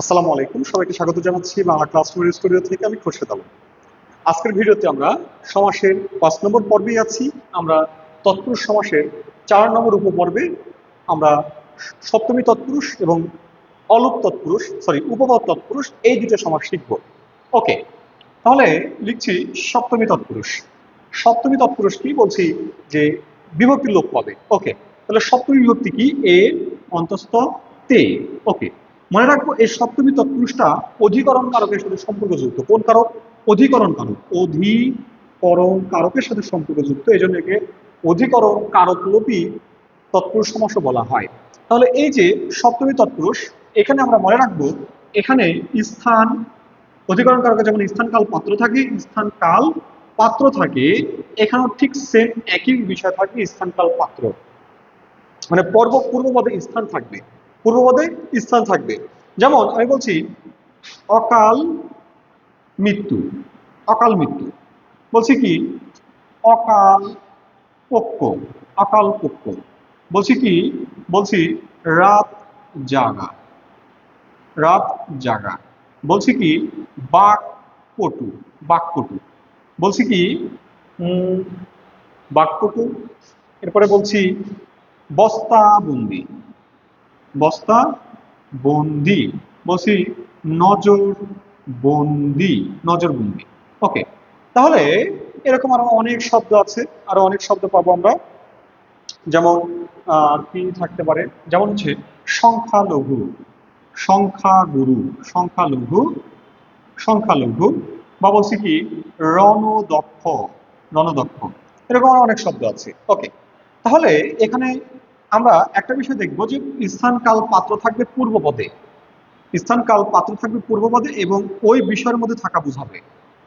আসসালামু আলাইকুম। সবাইকে স্বাগত জানাচ্ছি বাংলা ক্লাসরুম স্টুডিও থেকে। আমি খোরশেদ আলম। আজকের ভিডিওতে আমরা সমাসের পাঁচ নম্বর পর্বেই আছি। আমরা তৎপুরুষ সমাসের চার নম্বর উপপর্বে আমরা সপ্তমী তৎপুরুষ এবং অলুপ তৎপুরুষ সরি উপপদ তৎপুরুষ এই দুটো সমাস শিখব। ওকে তাহলে লিখছি সপ্তমী তৎপুরুষ। সপ্তমী তৎপুরুষ কি? বলছি যে বিভক্তির লোপ পাবে। ওকে তাহলে সপ্তমী বিভক্তি কি? এ, অন্তস্থ, তে। ওকে মনে রাখব, এই সপ্তমী তৎপুরুষটা অধিকরণ কারকের সাথে সম্পর্কযুক্ত। কোন কারক? অধিকরণ কারক। অধিকরণ কারকের সাথে সম্পর্কযুক্ত। এই জন্য একে অধিকরণ কারক লোপী তৎপুরুষ সমাসও বলা হয়। তাহলে এই যে সপ্তমী তৎপুরুষ, এখানে আমরা মনে রাখব, এখানে স্থান, অধিকরণ কারকে যেমন স্থান কাল পাত্র থাকে, স্থান কাল পাত্র থাকে, এখানেও ঠিক সেম একই বিষয় থাকবে স্থান কাল পাত্র। মানে পর্ব পূর্বপদে স্থান থাকবে। পূর্বপদে স্থান থাকবে। যেমন আমি বলছি, অকাল মৃত্যু অকাল মৃত্যু। বলছি কি? অকাল পক্ষ অকাল পক্ষ বলছি কি? বলছি রাত জাগা রাত জাগা। বলছি কি? বাক পটু বাকপটু। বলছি কি? বাকপটু। এরপরে বলছি বস্তা বন্দি বস্তা, বন্দি। বলছি, নজর বন্দি নজর বন্দি। ওকে তাহলে এরকম আরও অনেক শব্দ আছে, আরও অনেক শব্দ পাবো আমরা। যেমন কি থাকতে পারে। যেমন হচ্ছে, সংখ্যালঘু, সংখ্যাগুরু, সংখ্যালঘু সংখ্যালঘু। বা বলছি কি, রণদক্ষ রণদক্ষ। এরকম অনেক শব্দ আছে। ওকে তাহলে এখানে আমরা একটা বিষয় দেখব যে স্থান কাল পাত্র থাকবে পূর্বপদে স্থান কাল পাত্র থাকবে পূর্বপদে এবং ওই বিষয়ের মধ্যে থাকা বোঝাবে।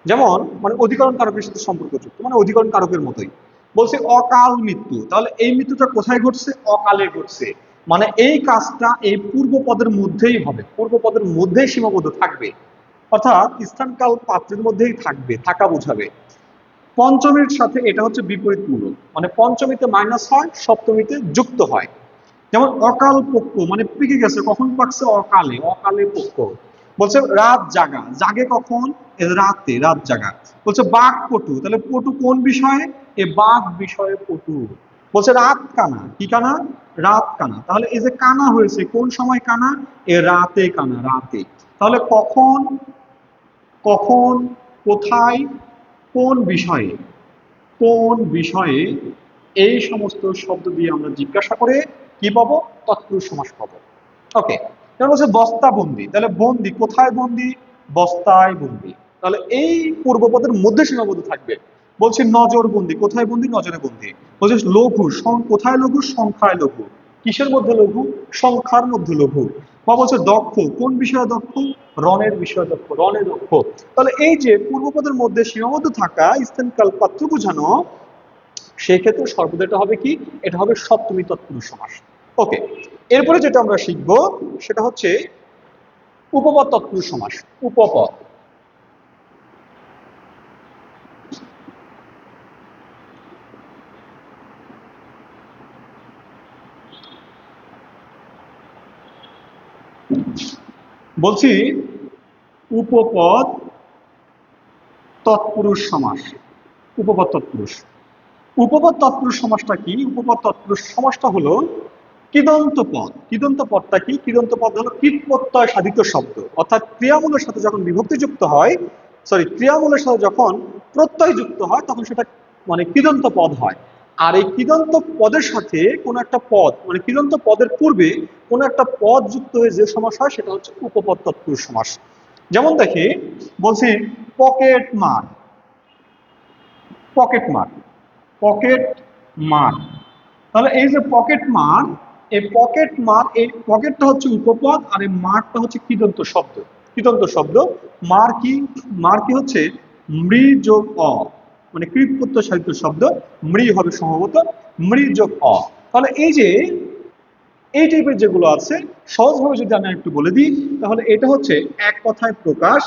যেমন মানে অধিকরণ কারকের সাথে সম্পর্কযুক্ত মানে অধিকরণ কারকের মতোই। বলছে অকাল মৃত্যু, তাহলে এই মৃত্যুটা কোথায় ঘটছে? অকালে ঘটছে। মানে এই কাজটা এই পূর্বপদের মধ্যেই হবে পূর্বপদের মধ্যেই সীমাবদ্ধ থাকবে। অর্থাৎ স্থানকাল পাত্রের মধ্যেই থাকবে, থাকা বোঝাবে। পঞ্চমীর সাথে এটা হচ্ছে বিপরীতমূলক। মানে পঞ্চমীতে মাইনাস হয়, সপ্তমীতে যুক্ত হয়। যেমন অকাল পক্ষ মানে পেকে গেছে, কখন পাকছে? অকালে অকালে পক্ষ। বলছে রাত জাগা। জাগে কখন? রাতে, রাত জাগা। বলছে বাঘ পটু। তাহলে পটু কোন বিষয়ে? এ বাঘ বিষয়ে পটু। বলছে রাত কানা। কি কানা? রাত কানা। তাহলে এই যে কানা হয়েছে, কোন সময় কানা? এ রাতে কানা, রাতে। তাহলে কখন কখন, কোথায় কোন বিষয়ে কোন বিষয়ে এই সমস্ত শব্দ দিয়ে আমরা জিজ্ঞাসা করে কি পাবো? তৎপুরুষ সমাস পাবো। ওকে বলছে বস্তা বন্দি। তাহলে বন্দি কোথায় বন্দি? বস্তায় বন্দি। তাহলে এই পূর্বপদের মধ্যে সীমাবদ্ধ থাকবে। বলছে নজর বন্দি। কোথায় বন্দি? নজরে বন্দি। বলছে লঘু। কোথায় লঘু? সংখ্যায় লঘু। কিসের মধ্যে লঘু? সংখ্যার মধ্যে লঘু। বা বলছে দক্ষ। কোন বিষয়ে দক্ষ? রণের বিষয়ে দক্ষ। রণে দক্ষ। তাহলে এই যে পূর্বপদের মধ্যে সীমাবদ্ধ থাকা স্থান কাল পাত্র বোঝানো সেই ক্ষেত্রে সর্বদা এটা হবে কি? এটা হবে সপ্তমী তৎপুরুষ সমাস। ওকে। এরপরে যেটা আমরা শিখব, সেটা হচ্ছে উপপদ তৎপুরুষ সমাস। উপপদ। বলছি, উপপদ তৎপুরুষ সমাস। উপপদ তৎপুরুষ। উপপদ তৎপুরুষ সমাসটা কি? উপপদ তৎপুরুষ সমাসটা হলো কৃদন্ত পদ। কৃদন্ত পদটা কি? কৃদন্ত পদ হলো কীট প্রত্যয় সাধিত শব্দ। অর্থাৎ ক্রিয়ামূলের সাথে যখন বিভক্তি যুক্ত হয় সরি ক্রিয়ামূলের সাথে যখন প্রত্যয় যুক্ত হয়, তখন সেটা মানে কৃদন্ত পদ হয়। আর এই কৃদন্ত পদের সাথে কোনো একটা পদ মানে কৃদন্ত পদের পূর্বে কোনো একটা পদ যুক্ত হয়ে যে সমাস হয়, সেটা হচ্ছে উপপদ তৎপুরুষ সমাস। যেমন দেখি বলছি পকেট মার। পকেট মার। পকেট মার। তাহলে এই যে পকেট মার, এই পকেট মার, এই পকেটটা হচ্ছে উপপদ আর এই মারটা হচ্ছে কৃদন্ত শব্দ। কৃদন্ত শব্দ, মার কি মার কি হচ্ছে মৃ যোগ অ। মানে কৃত সাহিত্য শব্দ মৃ হবে সম্ভবত মৃ যোগ অ। তাহলে এই যে এই টাইপের যেগুলো আছে সহজভাবে যদি আমি একটু বলে দিই তাহলে এটা হচ্ছে এক কথায় প্রকাশ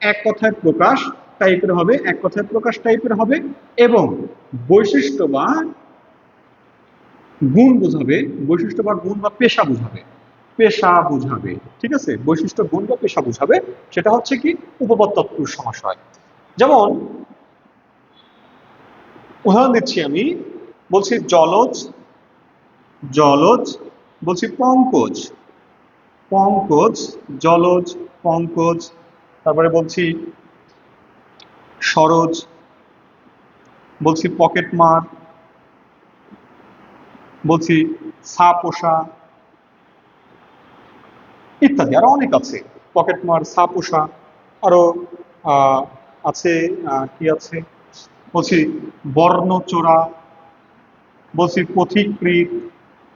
এক কথায় প্রকাশ টাইপের হবে এক কথায় প্রকাশ টাইপের হবে এবং বৈশিষ্ট্য বা গুণ বোঝাবে বৈশিষ্ট্য বা গুণ বা পেশা বোঝাবে। পেশা বুঝাবে ঠিক আছে? বৈশিষ্ট্য গুণ বা পেশা বুঝাবে সেটা হচ্ছে কি উপপদ তৎপুরুষ সমাস হয়। যেমন উদাহরণ দিচ্ছি আমি। বলছি জলজ জলজ, বলছি পঙ্কজ পঙ্কজ, জলজ, পঙ্কজ, তারপরে বলছি সরোজ, বলছি পকেট মার, বলছি সা পোষা, ইত্যাদি। আরও অনেক আছে। পকেট মার, সা পোষা, আরও আছে কি আছে? বলছি বর্ণচোরা, বলছি পথিকৃত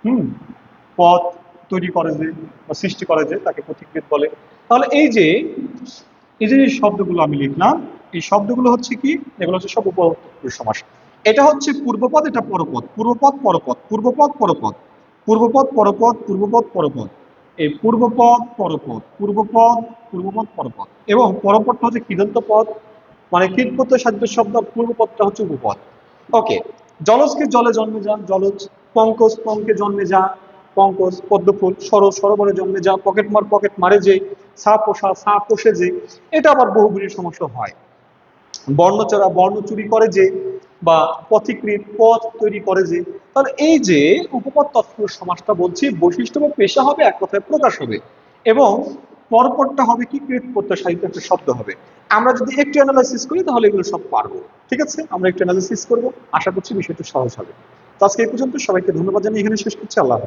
হুম, পথ তৈরি করে যে, বা সৃষ্টি করে যে, তাকে পথিকৃত বলে। তাহলে এই যে এই যে শব্দগুলো আমি লিখলাম, এই শব্দগুলো হচ্ছে কি? এগুলো হচ্ছে সব উপপদ সমাস। এটা হচ্ছে পূর্বপদ, এটা পরপদ। পূর্বপদ পরপদ। পূর্বপদ পরপদ। পূর্বপদ পরপদ পূর্বপদ, পরপদ। এই পূর্বপদ, পরপদ। পূর্বপদ পূর্বপদ, পরপদ। এবং পরপদটা হচ্ছে কৃদন্ত পদ? মানে কীটপত্য সাধ্য শব্দ পূর্বপদটা হচ্ছে উপপদ। ওকে জলজকে জলে জন্মে যা, জলজ পঙ্কজ পঙ্কে জন্মে যা, পঙ্কজ পদ্মফুল সরো, সরোবরে জন্মে যা, পকেট মার পকেট মারে যে, সা পোষা, সা পোষে যে, এটা আবার বহুগুলির সমস্যা হয়। বর্ণচরা বর্ণ চুরি করে যে, বা পথিকৃত পথ তৈরি করে যে, তাহলে এই যে উপপদ তৎপুরুষ সমাজটা বলছি, বৈশিষ্ট্য বা পেশা হবে, এক কথায় প্রকাশ হবে। এবং পরপরটা হবে কি? প্রত্য সাহিত্য একটা শব্দ হবে। আমরা যদি একটু অ্যানালাইসিস করি, তাহলে এগুলো সব পারব। ঠিক আছে? আমরা একটু অ্যানালাইসিস করব। আশা করছি বিষয়টা সহজ হবে। তো আজকে এই পর্যন্ত সবাইকে ধন্যবাদ জানিয়ে এখানে শেষ করছি। আল্লাহ